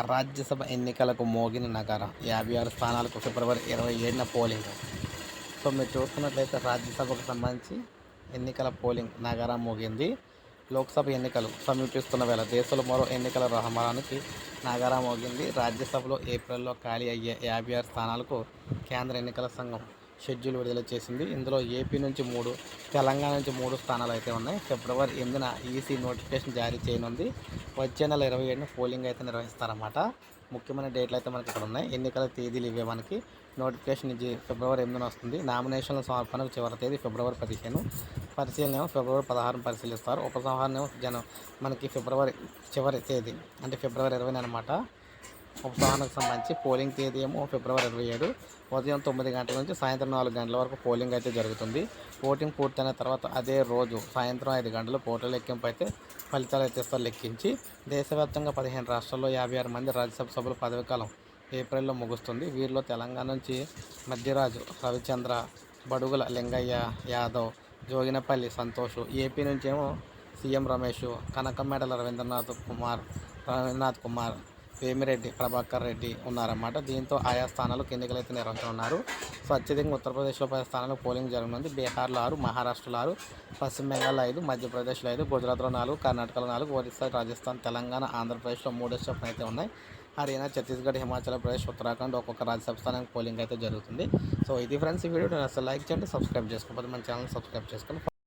రాజ్యసభ ఎన్నికలకు మోగిన నగరం యాభై ఆరు స్థానాలకు ఫిబ్రవరి ఇరవై ఏడున పోలింగ్. సో మీరు చూస్తున్నట్లయితే రాజ్యసభకు సంబంధించి ఎన్నికల పోలింగ్ నగరం మోగింది. లోక్సభ ఎన్నికలు సమీపిస్తున్న వేళ దేశంలో మరో ఎన్నికల రహమానానికి నగరం మోగింది. రాజ్యసభలో ఏప్రిల్లో ఖాళీ అయ్యే యాభై ఆరు స్థానాలకు కేంద్ర ఎన్నికల సంఘం షెడ్యూల్ విడుదల చేసింది. ఇందులో ఏపీ నుంచి మూడు తెలంగాణ నుంచి మూడు స్థానాలు అయితే ఉన్నాయి. ఫిబ్రవరి ఎనిమిదిన ఈసీ నోటిఫికేషన్ జారీ చేయనుంది. వచ్చే నెల ఇరవై ఏడున పోలింగ్ అయితే నిర్వహిస్తారన్నమాట. ముఖ్యమైన డేట్లు అయితే మనకి ఇక్కడ ఉన్నాయి. ఎన్నికల తేదీలు ఇవే మనకి. నోటిఫికేషన్ ఇది ఫిబ్రవరి ఎనిమిదిన వస్తుంది. నామినేషన్ల సమర్పణకు చివరి తేదీ ఫిబ్రవరి పదిహేను. పరిశీలన ఏమో ఫిబ్రవరి పదహారును పరిశీలిస్తారు. ఉపసంహరణ ఏమో జనం మనకి ఫిబ్రవరి చివరి తేదీ అంటే ఫిబ్రవరి ఇరవై అనమాట ఉపసంహరణకు సంబంధించి పోలింగ్ తేదీ ఏమో ఫిబ్రవరి ఇరవై ఏడు. ఉదయం తొమ్మిది గంటల నుంచి సాయంత్రం నాలుగు గంటల వరకు పోలింగ్ అయితే జరుగుతుంది. ఓటింగ్ పూర్తయిన తర్వాత అదే రోజు సాయంత్రం ఐదు గంటలు పోటీ లెక్కింపు అయితే ఫలితాలు అయితే ఇస్తారు లెక్కించి దేశవ్యాప్తంగా పదిహేను రాష్ట్రాల్లో యాభై ఆరు మంది రాజ్యసభ సభ్యుల పదవీకాలం ఏప్రిల్లో ముగుస్తుంది. వీరిలో తెలంగాణ నుంచి మధ్యరాజు రవిచంద్ర బడుగుల లింగయ్య యాదవ్ జోగినపల్లి సంతోష్ ఏపీ నుంచేమో సీఎం రమేష్ కనకమేడల రవీంద్రనాథ్ కుమార్ రవీంద్రనాథ్ కుమార్ వేమిరెడ్డి ప్రభాకర్ రెడ్డి ఉన్నారన్నమాట. దీంతో ఆయా స్థానాలు ఎన్నికలు అయితే నిర్వహించనున్నారు సో అత్యధికంగా ఉత్తరప్రదేశ్లో పది స్థానాలు పోలింగ్ జరగనుంది. బీహార్లో ఆరు మహారాష్ట్రలో ఆరు పశ్చిమ బెంగాల్లో ఐదు మధ్యప్రదేశ్లో ఐదు గుజరాత్లో నాలుగు కర్ణాటకలో నాలుగు ఒరిస్సా రాజస్థాన్ తెలంగాణ ఆంధ్రప్రదేశ్లో మూడు చొప్పున అయితే ఉన్నాయి. హర్యానా ఛత్తీస్గఢ్ హిమాచల్ ప్రదేశ్ ఉత్తరాఖండ్ ఒక్కొక్క రాజ్యసభ స్థానానికి పోలింగ్ అయితే జరుగుతుంది. సో ఇది ఫ్రెండ్స్ ఈ వీడియో. అసలు లైక్ చేయండి సబ్స్క్రైబ్ చేసుకోకపోతే మన ఛానల్ సబ్స్క్రైబ్ చేసుకోండి